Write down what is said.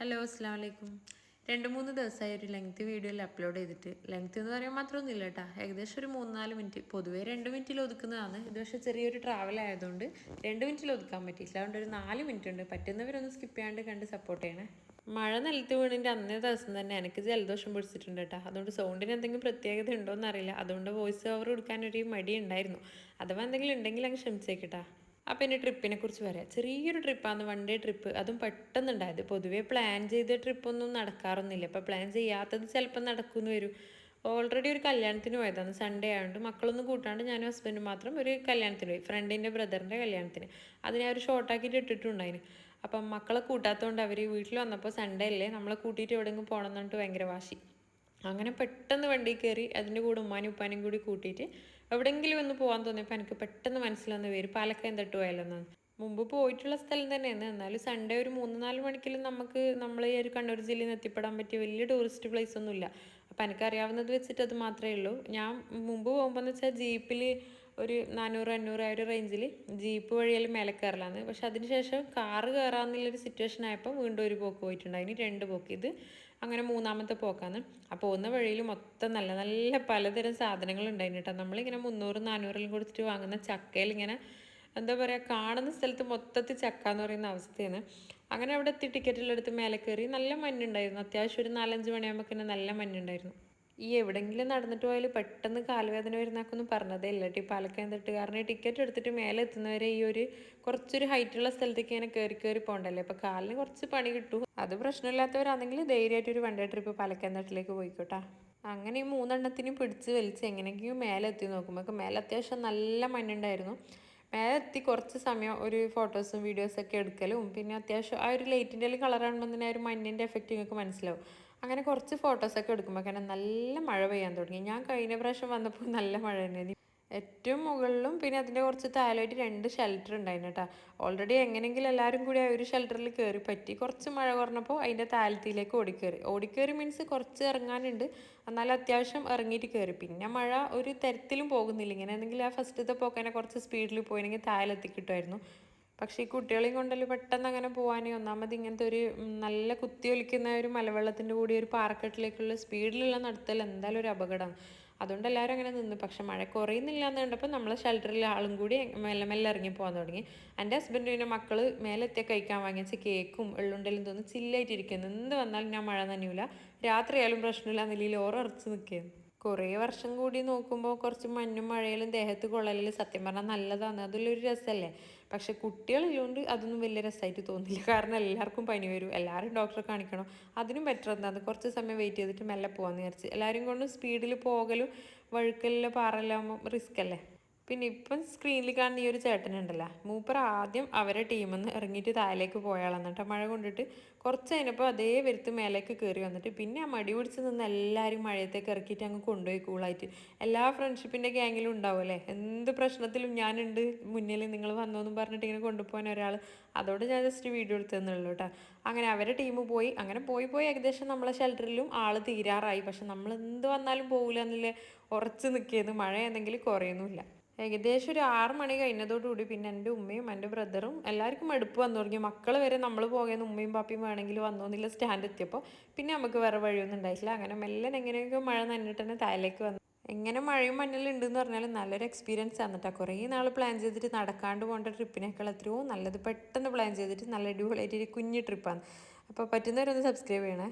Hello അസ്സാം വലൈക്കും രണ്ട് മൂന്ന് ദിവസമായി ഒരു ലെങ്ത് വീഡിയോയിൽ അപ്ലോഡ് ചെയ്തിട്ട്. ലെങ്ത് എന്ന് പറയാൻ മാത്രമൊന്നും ഇല്ല കേട്ടോ ഏകദേശം ഒരു മൂന്ന് നാല് മിനിറ്റ് പൊതുവേ രണ്ട് മിനിറ്റിൽ ഒതുക്കുന്നതാണ്. ഇത് പക്ഷേ ചെറിയൊരു ട്രാവൽ ആയതുകൊണ്ട് രണ്ട് മിനിറ്റിൽ ഒതുക്കാൻ പറ്റിയില്ല അതുകൊണ്ട് ഒരു നാല് മിനിറ്റ് ഉണ്ട്. പറ്റുന്നവരൊന്ന് സ്കിപ്പ് ചെയ്യാണ്ട് കണ്ട് സപ്പോർട്ട് ചെയ്യണേ. മഴ നിലത്ത് വീണിന്റെ അന്നേ ദിവസം തന്നെ എനിക്ക് ജലദോഷം പിടിച്ചിട്ടുണ്ട് കേട്ടോ അതുകൊണ്ട് സൗണ്ടിന് എന്തെങ്കിലും പ്രത്യേകത ഉണ്ടോയെന്ന് അറിയില്ല. അതുകൊണ്ട് വോയിസ് ഓവർ കൊടുക്കാനൊരു മടി ഉണ്ടായിരുന്നു. അഥവാ എന്തെങ്കിലും ഉണ്ടെങ്കിൽ അങ്ങ് ക്ഷമിച്ചേക്കട്ടാ അപ്പം എന്റെ ട്രിപ്പിനെ കുറിച്ച് പറയാം. ചെറിയൊരു ട്രിപ്പാണ് വൺ ഡേ ട്രിപ്പ് അതും പെട്ടെന്നുണ്ടായത്. പൊതുവേ പ്ലാൻ ചെയ്ത ട്രിപ്പൊന്നും നടക്കാറൊന്നുമില്ല. അപ്പോൾ പ്ലാൻ ചെയ്യാത്തത് ചിലപ്പോൾ നടക്കുമെന്ന് വരും. ഓൾറെഡി ഒരു കല്യാണത്തിന് പോയതാണ്. സൺഡേ ആയതുകൊണ്ട് മക്കളൊന്നും കൂട്ടാണ്ട് ഞാനും ഹസ്ബൻഡും മാത്രം ഒരു കല്യാണത്തിന് പോയി. ഫ്രണ്ടിന്റെ ബ്രദറിന്റെ കല്യാണത്തിന്. അതിനെ ഒരു ഷോർട്ടാക്കിയിട്ട് ഇട്ടിട്ടുണ്ടായിന്. അപ്പം മക്കളെ കൂട്ടാത്തതുകൊണ്ട് അവർ വീട്ടിൽ വന്നപ്പോൾ സൺഡേ അല്ലേ നമ്മളെ കൂട്ടിയിട്ട് എവിടെയെങ്കിലും പോകണം എന്നിട്ട് ഭയങ്കര വാശി. അങ്ങനെ പെട്ടെന്ന് വണ്ടി കയറി അതിന്റെ കൂടെ ഉമ്മാനും ഉപ്പാനും കൂടി കൂട്ടിയിട്ട് എവിടെയെങ്കിലും ഒന്ന് പോകാൻ തോന്നിയപ്പോൾ എനിക്ക് പെട്ടെന്ന് മനസ്സിലാവുന്ന പേര് പാലക്കയം തട്ട് പോയാലെന്നാണ് മുമ്പ് പോയിട്ടുള്ള സ്ഥലം തന്നെയാണ് എന്നാലും സൺഡേ ഒരു മൂന്ന് നാല് മണിക്കെങ്കിലും നമുക്ക് നമ്മൾ ഈ ഒരു കണ്ണൂർ ജില്ലയിൽ നിന്ന് എത്തിപ്പെടാൻ പറ്റിയ വലിയ ടൂറിസ്റ്റ് പ്ലേസ് ഒന്നുമില്ല. അപ്പം എനിക്കറിയാവുന്നത് വെച്ചിട്ട് അത് മാത്രമേ ഉള്ളൂ. ഞാൻ മുമ്പ് പോകുമ്പോൾ എന്ന് വെച്ചാൽ ജീപ്പിൽ ഒരു നാനൂറ് അഞ്ഞൂറ് ആ ഒരു റേഞ്ചിൽ ജീപ്പ് വഴിയെല്ലാം മേലെ കയറലാന്ന് പക്ഷെ അതിനുശേഷം കാറ് കയറാമെന്നുള്ളൊരു സിറ്റുവേഷൻ ആയപ്പോൾ വീണ്ടും ഒരു പോക്ക് പോയിട്ടുണ്ട് അതിന് രണ്ട് പോക്ക്. ഇത് അങ്ങനെ മൂന്നാമത്തെ പോക്കാണ്. ആ പോകുന്ന വഴിയിൽ മൊത്തം നല്ല നല്ല പലതരം സാധനങ്ങൾ ഉണ്ടായിരുന്നു കേട്ടോ നമ്മളിങ്ങനെ മുന്നൂറ് നാനൂറിലും കൊടുത്തിട്ട് വാങ്ങുന്ന ചക്കയിൽ ഇങ്ങനെ എന്താ പറയുക കാണുന്ന സ്ഥലത്ത് മൊത്തത്തിൽ ചക്ക എന്ന് പറയുന്ന അവസ്ഥയാണ്. അങ്ങനെ അവിടെ എത്തി ടിക്കറ്റിലെടുത്ത് മേലെ കയറി നല്ല മഞ്ഞുണ്ടായിരുന്നു. അത്യാവശ്യം ഒരു നാലഞ്ച് മണിയാകുമ്പോൾ നല്ല മഞ്ഞുണ്ടായിരുന്നു. ഈ എവിടെങ്കിലും നടന്നിട്ട് പോയാൽ പെട്ടെന്ന് കാലുവേദന വരുന്നൊക്കെ പറഞ്ഞതേ ഇല്ല. ടി പാലക്കയം തട്ട് കാരണം ടിക്കറ്റ് എടുത്തിട്ട് മേലെ എത്തുന്നവരെ ഈ ഒരു കുറച്ചൊരു ഹൈറ്റുള്ള സ്ഥലത്തേക്ക് ഇങ്ങനെ കയറി കയറി പോകണ്ടല്ലേ? അപ്പോൾ കാലിന് കുറച്ച് പണി കിട്ടും. അത് പ്രശ്നമില്ലാത്തവരാണെങ്കിൽ ധൈര്യമായിട്ട് ഒരു വൺ ട്രിപ്പ് പാലക്കയം തട്ടിലേക്ക് പോയിക്കോട്ടാ. അങ്ങനെ ഈ മൂന്നെണ്ണത്തിനും പിടിച്ച് വലിച്ച് എങ്ങനെയെങ്കിലും മേലെ എത്തി നോക്കുമ്പോൾ മേലെ അത്യാവശ്യം നല്ല മണ്ണുണ്ടായിരുന്നു മേലെ എത്തി കുറച്ച് സമയം ഒരു ഫോട്ടോസും വീഡിയോസൊക്കെ എടുക്കലും പിന്നെ അത്യാവശ്യം ആ ഒരു ലൈറ്റിന്റെ കളറാണെന്ന് തന്നെ ആ ഒരു മഞ്ഞിന്റെ എഫക്റ്റ് നിങ്ങൾക്ക് മനസ്സിലാവും. അങ്ങനെ കുറച്ച് ഫോട്ടോസൊക്കെ എടുക്കുമ്പോൾ കാരണം നല്ല മഴ പെയ്യാൻ തുടങ്ങി. ഞാൻ കഴിഞ്ഞ പ്രാവശ്യം വന്നപ്പോൾ നല്ല മഴ തന്നെ. ഏറ്റവും മുകളിലും പിന്നെ അതിന്റെ കുറച്ച് താഴായിട്ട് രണ്ട് ഷെൽട്ടർ ഉണ്ടായിരുന്നു കേട്ടോ. ഓൾറെഡി എങ്ങനെയെങ്കിലും എല്ലാവരും കൂടി ആ ഒരു ഷെൽട്ടറിൽ കയറി പറ്റി. കുറച്ച് മഴ കുറഞ്ഞപ്പോൾ അതിന്റെ താലത്തിലേക്ക് ഓടിക്കയറി ഓടിക്കയറി മീൻസ് കുറച്ച് ഇറങ്ങാനുണ്ട്. എന്നാലും അത്യാവശ്യം ഇറങ്ങിയിട്ട് കയറി പിന്നെ മഴ ഒരു തരത്തിലും പോകുന്നില്ല. ഇങ്ങനെ എന്തെങ്കിലും ആ ഫസ്റ്റത്തെ പോക്കനെ കുറച്ച് സ്പീഡിൽ പോയിരുന്നെങ്കിൽ താഴെത്തി കിട്ടുമായിരുന്നു പക്ഷേ ഈ കുട്ടികളെയും കൊണ്ടല്ലോ പെട്ടെന്ന് അങ്ങനെ പോകാനേ ഒന്നാമത് ഇങ്ങനത്തെ ഒരു നല്ല കുത്തി ഒലിക്കുന്ന ഒരു മലവെള്ളത്തിന്റെ കൂടി ഒരു പാറക്കെട്ടിലേക്കുള്ള സ്പീഡിലുള്ള നടത്തൽ എന്തായാലും ഒരു അപകടം. അതുകൊണ്ട് എല്ലാവരും അങ്ങനെ നിന്നു. പക്ഷെ മഴ കുറയുന്നില്ല എന്ന് കണ്ടപ്പോൾ നമ്മളെ ഷെൽട്ടറിൽ ആളും കൂടി മെല്ലെ മെല്ലെ ഇറങ്ങി പോകാൻ തുടങ്ങി. എന്റെ ഹസ്ബൻഡ് പിന്നെ മക്കൾ മേലെത്തിയ കഴിക്കാൻ വാങ്ങിച്ച കേക്കും എള്ളുണ്ടലും തോന്നി ചില്ലായിട്ടിരിക്കുന്നു. എന്ത് വന്നാലും ഞാൻ മഴ നനയൂല. രാത്രിയായാലും പ്രശ്നമില്ല. നിലയിൽ ഓറുറച്ച് നിൽക്കുകയാണ്. കുറേ വർഷം കൂടി നോക്കുമ്പോൾ കുറച്ച് മഞ്ഞും മഴയിലും ദേഹത്ത് കൊള്ളലിൽ സത്യം പറഞ്ഞാൽ നല്ലതാണ്. അതിലൊരു രസമല്ലേ പക്ഷെ കുട്ടികളുള്ളതുകൊണ്ട് അതൊന്നും വലിയ രസമായിട്ട് തോന്നില്ല. കാരണം എല്ലാവർക്കും പനി വരും. എല്ലാവരും ഡോക്ടറെ കാണിക്കണം. അതിനും ബെറ്റർ എന്താണ്? കുറച്ച് സമയം വെയിറ്റ് ചെയ്തിട്ട് മെല്ലെ പോകാമെന്ന് വിചാരിച്ച്. എല്ലാവരും കൊണ്ടും സ്പീഡിൽ പോകലും വഴുക്കലിൽ പാറലാകുമ്പോൾ റിസ്ക് അല്ലേ? പിന്നെ ഇപ്പം സ്ക്രീനിൽ കാണുന്ന ഈ ഒരു ചേട്ടനുണ്ടല്ലോ. മൂപ്പർ ആദ്യം അവരെ ടീമിൽ നിന്ന് ഇറങ്ങിയിട്ട് താഴേക്ക് പോയാളാണ് കേട്ടോ മഴ കൊണ്ടിട്ട് കുറച്ച് കഴിഞ്ഞപ്പോൾ അതേ വരുത്ത് മേലേക്ക് കയറി വന്നിട്ട് പിന്നെ ആ മടി പിടിച്ച് നിന്ന് എല്ലാവരും മഴയത്തേക്ക് ഇറക്കിയിട്ട് അങ്ങ് കൊണ്ടുപോയി കൂളായിട്ട് എല്ലാ ഫ്രണ്ട്ഷിപ്പിന്റെ ഗ്യാങ്ങിലും ഉണ്ടാവും അല്ലേ? എന്ത് പ്രശ്നത്തിലും ഞാനുണ്ട്. മുന്നിൽ നിങ്ങൾ വന്നോന്നും പറഞ്ഞിട്ട് ഇങ്ങനെ കൊണ്ടുപോകാൻ ഒരാൾ അതോട് ഞാൻ ജസ്റ്റ് വീഡിയോ എടുത്തതെന്നുള്ളൂ കേട്ടോ അങ്ങനെ അവരെ ടീം പോയി. അങ്ങനെ പോയി പോയി ഏകദേശം നമ്മളെ ഷെൽട്ടറിലും ആൾ തീരാറായി. പക്ഷെ നമ്മൾ എന്ത് വന്നാലും പോകില്ല എന്നില്ലേ? ഉറച്ച് നിൽക്കിയത് മഴ എന്തെങ്കിലും കുറയുന്നുമില്ല. ഏകദേശം ഒരു ആറ് മണി കഴിഞ്ഞതോടുകൂടി പിന്നെ എന്റെ ഉമ്മയും എന്റെ ബ്രദറും എല്ലാവർക്കും മടുപ്പ് വന്നു തുടങ്ങി. മക്കൾ വരെ നമ്മൾ പോകുന്ന ഉമ്മയും പാപ്പയും വേണമെങ്കിൽ വന്നു എന്നില്ല സ്റ്റാൻഡ് എത്തിയപ്പോൾ പിന്നെ നമുക്ക് വേറെ വഴിയൊന്നും ഉണ്ടായിട്ടില്ല. അങ്ങനെ മെല്ലെ എങ്ങനെയൊക്കെ മഴ നന്നിട്ട് തന്നെ താഴേക്ക് വന്നു. എങ്ങനെ മഴയും മഞ്ഞളും ഉണ്ടെന്ന് പറഞ്ഞാൽ നല്ലൊരു എക്സ്പീരിയൻസ് ആണ് കുറേ നാൾ പ്ലാൻ ചെയ്തിട്ട് നടക്കാണ്ട് പോകേണ്ട ട്രിപ്പിനേക്കാൾ എത്രയോ നല്ലത് പെട്ടെന്ന് പ്ലാൻ ചെയ്തിട്ട് നല്ല അടിപൊളിയായിട്ട് കുഞ്ഞു ട്രിപ്പാണ് അപ്പോൾ പറ്റുന്നവരൊന്ന് സബ്സ്ക്രൈബ് ചെയ്യണേ.